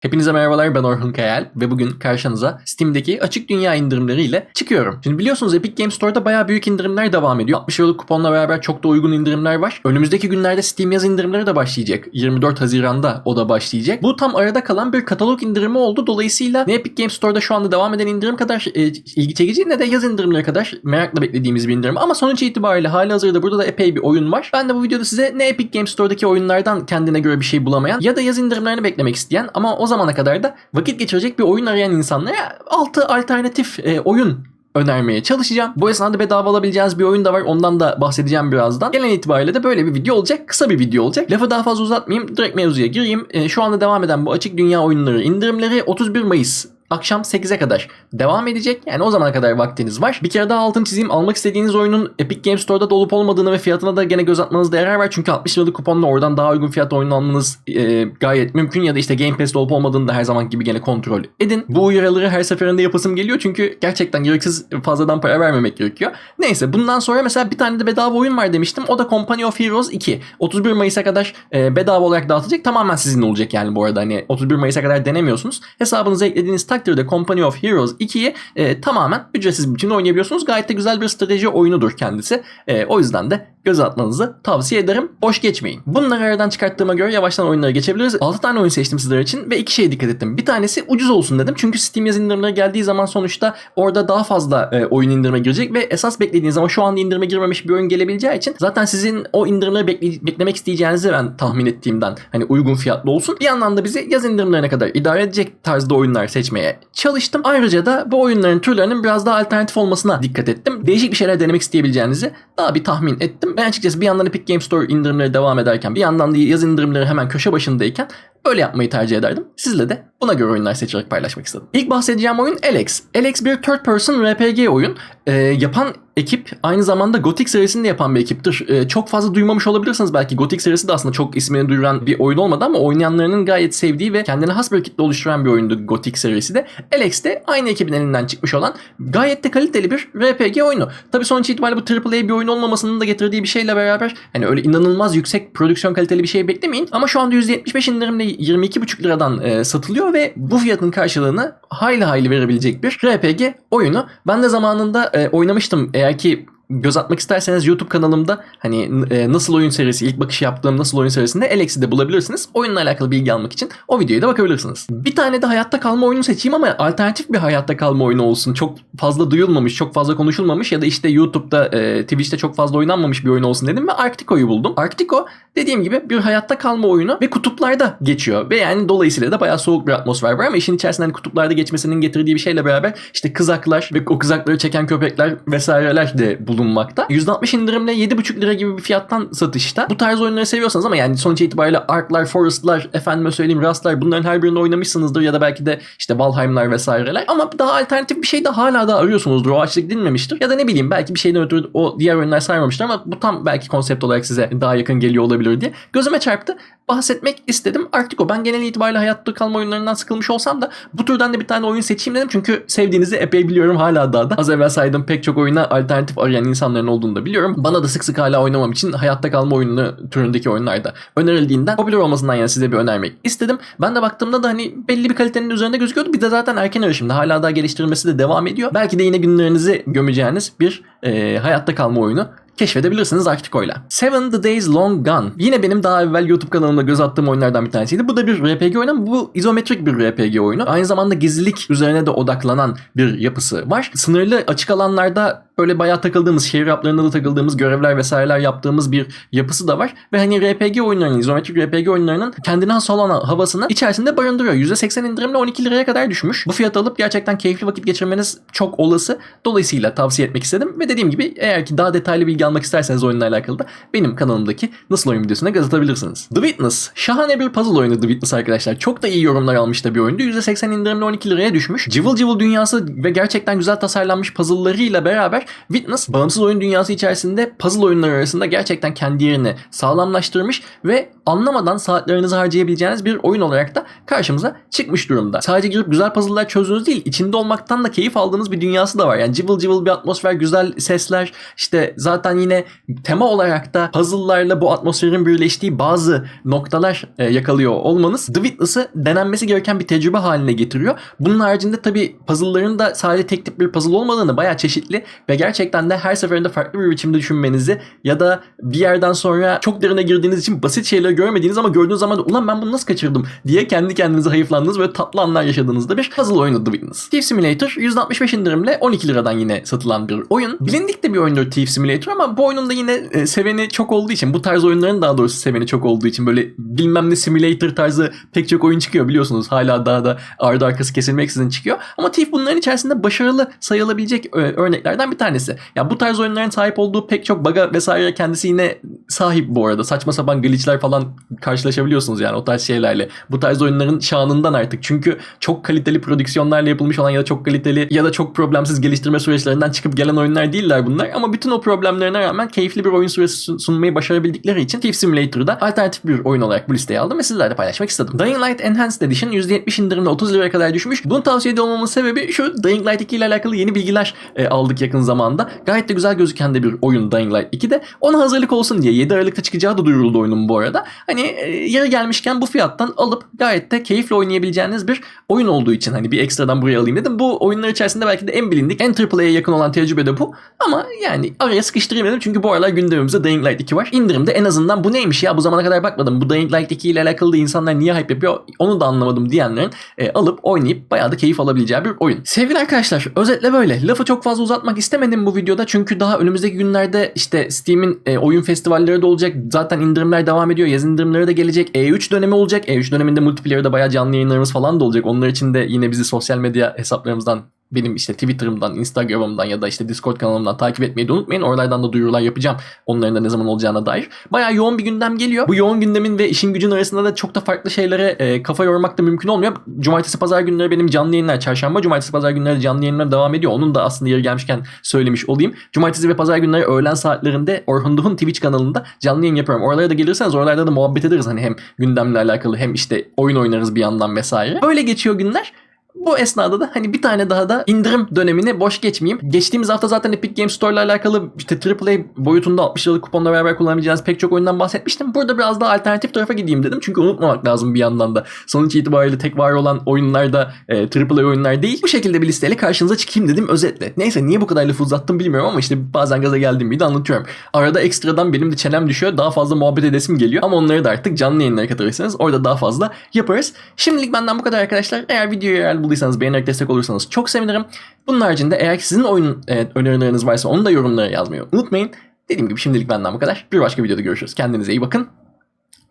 Hepinize merhabalar ben Orhun Kayal ve bugün karşınıza Steam'deki açık dünya indirimleriyle çıkıyorum. Şimdi biliyorsunuz Epic Games Store'da bayağı büyük indirimler devam ediyor. 60 euroluk kuponla beraber çok da uygun indirimler var. Önümüzdeki günlerde Steam yaz indirimleri de başlayacak. 24 Haziran'da o da başlayacak. Bu tam arada kalan bir katalog indirimi oldu. Dolayısıyla ne Epic Games Store'da şu anda devam eden indirim kadar e, ilgi çekici ne de yaz indirimleri kadar merakla beklediğimiz bir indirim. Ama sonuç itibariyle hali hazırda burada da epey bir oyun var. Ben de bu videoda size ne Epic Games Store'daki oyunlardan kendine göre bir şey bulamayan ya da yaz indirimlerini beklemek isteyen ama o zamana kadar da vakit geçirecek bir oyun arayan insanlara 6 alternatif e, oyun önermeye çalışacağım. Bu esnada bedava alabileceğiniz bir oyun da var. Ondan da bahsedeceğim birazdan. Gelen itibariyle de böyle bir video olacak. Kısa bir video olacak. Lafı daha fazla uzatmayayım. Direkt mevzuya gireyim. E, şu anda devam eden bu açık dünya oyunları indirimleri 31 Mayıs akşam 8'e kadar devam edecek. Yani o zamana kadar vaktiniz var. Bir kere daha altın çizeyim. Almak istediğiniz oyunun Epic Games Store'da da olup olmadığını ve fiyatına da gene göz atmanızda yarar var. Çünkü 60 liralık kuponla oradan daha uygun fiyatla oyunu almanız e, gayet mümkün. Ya da işte Game Pass'te olup olmadığını da her zaman gibi gene kontrol edin. Bu uyarıları her seferinde yapasım geliyor. Çünkü gerçekten gereksiz fazladan para vermemek gerekiyor. Neyse bundan sonra mesela bir tane de bedava oyun var demiştim. O da Company of Heroes 2. 31 Mayıs'a kadar e, bedava olarak dağıtılacak. Tamamen sizin olacak yani bu arada. Hani 31 Mayıs'a kadar denemiyorsunuz. Hesabınıza eklediğiniz takdirde Company of Heroes 2'yi e, tamamen ücretsiz bir biçimde oynayabiliyorsunuz. Gayet de güzel bir strateji oyunudur kendisi. E, o yüzden de göz atmanızı tavsiye ederim. Boş geçmeyin. Bunları aradan çıkarttığıma göre yavaştan oyunlara geçebiliriz. 6 tane oyun seçtim sizler için ve iki şeye dikkat ettim. Bir tanesi ucuz olsun dedim. Çünkü Steam yaz indirimleri geldiği zaman sonuçta orada daha fazla e, oyun indirime girecek ve esas beklediğiniz ama şu anda indirime girmemiş bir oyun gelebileceği için zaten sizin o indirimleri bekle- beklemek isteyeceğinizi ben tahmin ettiğimden hani uygun fiyatlı olsun. Bir yandan da bizi yaz indirimlerine kadar idare edecek tarzda oyunlar seçmeye çalıştım. Ayrıca da bu oyunların türlerinin biraz daha alternatif olmasına dikkat ettim. Değişik bir şeyler denemek isteyebileceğinizi daha bir tahmin ettim. Ben açıkçası bir yandan Epic Games Store indirimleri devam ederken bir yandan da yaz indirimleri hemen köşe başındayken Öyle yapmayı tercih ederdim. Sizle de buna göre oyunlar seçerek paylaşmak istedim. İlk bahsedeceğim oyun Alex. Alex bir third person RPG oyun. Ee, yapan ekip aynı zamanda Gothic serisini de yapan bir ekiptir. Ee, çok fazla duymamış olabilirsiniz belki. Gothic serisi de aslında çok ismini duyuran bir oyun olmadı ama oynayanlarının gayet sevdiği ve kendine has bir kitle oluşturan bir oyundu Gothic serisi de. Alex de aynı ekibin elinden çıkmış olan gayet de kaliteli bir RPG oyunu. Tabi sonuç itibariyle bu AAA bir oyun olmamasının da getirdiği bir şeyle beraber hani öyle inanılmaz yüksek prodüksiyon kaliteli bir şey beklemeyin. Ama şu anda %75 indirimle 22,5 liradan e, satılıyor ve bu fiyatın karşılığını hayli hayli verebilecek bir RPG oyunu. Ben de zamanında e, oynamıştım. Eğer ki göz atmak isterseniz YouTube kanalımda hani e, nasıl oyun serisi ilk bakış yaptığım nasıl oyun serisinde Alex'i bulabilirsiniz. Oyunla alakalı bilgi almak için o videoya da bakabilirsiniz. Bir tane de hayatta kalma oyunu seçeyim ama alternatif bir hayatta kalma oyunu olsun. Çok fazla duyulmamış, çok fazla konuşulmamış ya da işte YouTube'da, e, Twitch'te çok fazla oynanmamış bir oyun olsun dedim ve Arctico'yu buldum. Arctico dediğim gibi bir hayatta kalma oyunu ve kutuplarda geçiyor ve yani dolayısıyla da bayağı soğuk bir atmosfer var ama işin içerisinde hani kutuplarda geçmesinin getirdiği bir şeyle beraber işte kızaklar ve o kızakları çeken köpekler vesaireler de bulunmakta. %60 indirimle 7,5 lira gibi bir fiyattan satışta. Bu tarz oyunları seviyorsanız ama yani sonuç itibariyle Ark'lar, Forest'lar, efendime söyleyeyim Rust'lar bunların her birini oynamışsınızdır ya da belki de işte Valheim'lar vesaireler. Ama daha alternatif bir şey de hala da arıyorsunuzdur. O açlık dinmemiştir. Ya da ne bileyim belki bir şeyden ötürü o diğer oyunlar sarmamıştır ama bu tam belki konsept olarak size daha yakın geliyor olabilir diye. Gözüme çarptı. Bahsetmek istedim. Arktiko ben genel itibariyle hayatta kalma oyunlarından sıkılmış olsam da bu türden de bir tane oyun seçeyim dedim. Çünkü sevdiğinizi epey biliyorum hala daha da. Az evvel saydığım pek çok oyuna alternatif arayan insanların olduğunu da biliyorum. Bana da sık sık hala oynamam için hayatta kalma oyunu türündeki oyunlarda önerildiğinden popüler olmasından yani size bir önermek istedim. Ben de baktığımda da hani belli bir kalitenin üzerinde gözüküyordu. Bir de zaten erken erişimde hala daha geliştirilmesi de devam ediyor. Belki de yine günlerinizi gömeceğiniz bir e, hayatta kalma oyunu keşfedebilirsiniz Arktiko'yla. Seven the Days Long Gone. Yine benim daha evvel YouTube kanalımda göz attığım oyunlardan bir tanesiydi. Bu da bir RPG oyunu bu izometrik bir RPG oyunu. Aynı zamanda gizlilik üzerine de odaklanan bir yapısı var. Sınırlı açık alanlarda böyle bayağı takıldığımız, şehir yaplarında da takıldığımız görevler vesaireler yaptığımız bir yapısı da var. Ve hani RPG oyunlarının, izometrik RPG oyunlarının kendine has olan havasını içerisinde barındırıyor. %80 indirimle 12 liraya kadar düşmüş. Bu fiyatı alıp gerçekten keyifli vakit geçirmeniz çok olası. Dolayısıyla tavsiye etmek istedim. Ve dediğim gibi eğer ki daha detaylı bilgi almak isterseniz oyunla alakalı da benim kanalımdaki Nasıl Oyun videosuna göz atabilirsiniz. The Witness. Şahane bir puzzle oyunu The Witness arkadaşlar. Çok da iyi yorumlar almış da bir oyundu. %80 indirimle 12 liraya düşmüş. Cıvıl cıvıl dünyası ve gerçekten güzel tasarlanmış puzzle'larıyla beraber Witness bağımsız oyun dünyası içerisinde puzzle oyunları arasında gerçekten kendi yerini sağlamlaştırmış ve anlamadan saatlerinizi harcayabileceğiniz bir oyun olarak da karşımıza çıkmış durumda. Sadece girip güzel puzzle'lar çözdüğünüz değil, içinde olmaktan da keyif aldığınız bir dünyası da var. Yani cıvıl cıvıl bir atmosfer, güzel sesler, işte zaten yine tema olarak da puzzle'larla bu atmosferin birleştiği bazı noktalar e, yakalıyor olmanız The Witness'ı denenmesi gereken bir tecrübe haline getiriyor. Bunun haricinde tabii puzzle'ların da sadece tek tip bir puzzle olmadığını bayağı çeşitli ve gerçekten de her seferinde farklı bir biçimde düşünmenizi ya da bir yerden sonra çok derine girdiğiniz için basit şeyleri görmediğiniz ama gördüğünüz zaman da ulan ben bunu nasıl kaçırdım diye kendi kendinize hayıflandığınız ve tatlı anlar yaşadığınızda bir puzzle oyunu The Witness. Thief Simulator %65 indirimle 12 liradan yine satılan bir oyun. Bilindik de bir oyundur Thief Simulator ama bu oyunun da yine e, seveni çok olduğu için bu tarz oyunların daha doğrusu seveni çok olduğu için böyle bilmem ne simulator tarzı pek çok oyun çıkıyor biliyorsunuz. Hala daha da ardı arkası kesilmeksizin çıkıyor. Ama Thief bunların içerisinde başarılı sayılabilecek e, örneklerden bir tanesi. Ya bu tarz oyunların sahip olduğu pek çok bug'a vesaire kendisi yine sahip bu arada. Saçma sapan glitchler falan karşılaşabiliyorsunuz yani o tarz şeylerle. Bu tarz oyunların şanından artık. Çünkü çok kaliteli prodüksiyonlarla yapılmış olan ya da çok kaliteli ya da çok problemsiz geliştirme süreçlerinden çıkıp gelen oyunlar değiller bunlar. Ama bütün o problemlerine rağmen keyifli bir oyun süresi sun- sunmayı başarabildikleri için Thief Simulator'ı da alternatif bir oyun olarak bu listeye aldım ve sizlerle paylaşmak istedim. Dying Light Enhanced Edition %70 indirimle 30 liraya kadar düşmüş. Bunu tavsiye ediyor olmamın sebebi şu Dying Light 2 ile alakalı yeni bilgiler e, aldık yakın zamanda. Gayet de güzel gözüken de bir oyun Dying Light 2'de. Ona hazırlık olsun diye 7 Aralık'ta çıkacağı da duyuruldu oyunun bu arada. Hani e, yeri gelmişken bu fiyattan alıp gayet de keyifle oynayabileceğiniz bir oyun olduğu için hani bir ekstradan buraya alayım dedim. Bu oyunlar içerisinde belki de en bilindik, en AAA'ya yakın olan tecrübe de bu. Ama yani araya sıkıştırayım dedim çünkü bu aralar gündemimizde Dying Light 2 var. İndirimde en azından bu neymiş ya bu zamana kadar bakmadım. Bu Dying Light 2 ile alakalı da insanlar niye hype yapıyor onu da anlamadım diyenlerin e, alıp oynayıp bayağı da keyif alabileceği bir oyun. Sevgili arkadaşlar özetle böyle. Lafı çok fazla uzatmak istemedim bu videoda çünkü daha önümüzdeki günlerde işte Steam'in e, oyun festivalleri de olacak. Zaten indirimler devam ediyor. Yaz indirimleri de gelecek. E3 dönemi olacak. E3 döneminde multiplayer'da bayağı canlı yayınlarımız falan da olacak. Onlar için de yine bizi sosyal medya hesaplarımızdan benim işte Twitter'ımdan, Instagram'ımdan ya da işte Discord kanalımdan takip etmeyi de unutmayın. Oralardan da duyurular yapacağım. Onların da ne zaman olacağına dair. Bayağı yoğun bir gündem geliyor. Bu yoğun gündemin ve işin gücün arasında da çok da farklı şeylere e, kafa yormak da mümkün olmuyor. Cumartesi pazar günleri benim canlı yayınlar. Çarşamba cumartesi pazar günleri canlı yayınlar devam ediyor. Onun da aslında yeri gelmişken söylemiş olayım. Cumartesi ve pazar günleri öğlen saatlerinde Orhun Duh'un Twitch kanalında canlı yayın yapıyorum. Oralara da gelirseniz oralarda da muhabbet ederiz. Hani hem gündemle alakalı hem işte oyun oynarız bir yandan vesaire. Böyle geçiyor günler. Bu esnada da hani bir tane daha da indirim dönemini boş geçmeyeyim. Geçtiğimiz hafta zaten Epic Games Store ile alakalı işte AAA boyutunda 60 liralık kuponla beraber kullanabileceğiniz pek çok oyundan bahsetmiştim. Burada biraz daha alternatif tarafa gideyim dedim. Çünkü unutmamak lazım bir yandan da. Sonuç itibariyle tek var olan oyunlar da e, AAA oyunlar değil. Bu şekilde bir listeyle karşınıza çıkayım dedim özetle. Neyse niye bu kadar lafı uzattım bilmiyorum ama işte bazen gaza geldim de anlatıyorum. Arada ekstradan benim de çenem düşüyor. Daha fazla muhabbet edesim geliyor. Ama onları da artık canlı yayınlara katılırsanız orada daha fazla yaparız. Şimdilik benden bu kadar arkadaşlar. Eğer videoyu eğer bulduysanız beğenerek destek olursanız çok sevinirim. Bunun haricinde eğer sizin oyun e, önerileriniz varsa onu da yorumlara yazmayı unutmayın. Dediğim gibi şimdilik benden bu kadar. Bir başka videoda görüşürüz. Kendinize iyi bakın.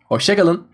Hoşçakalın.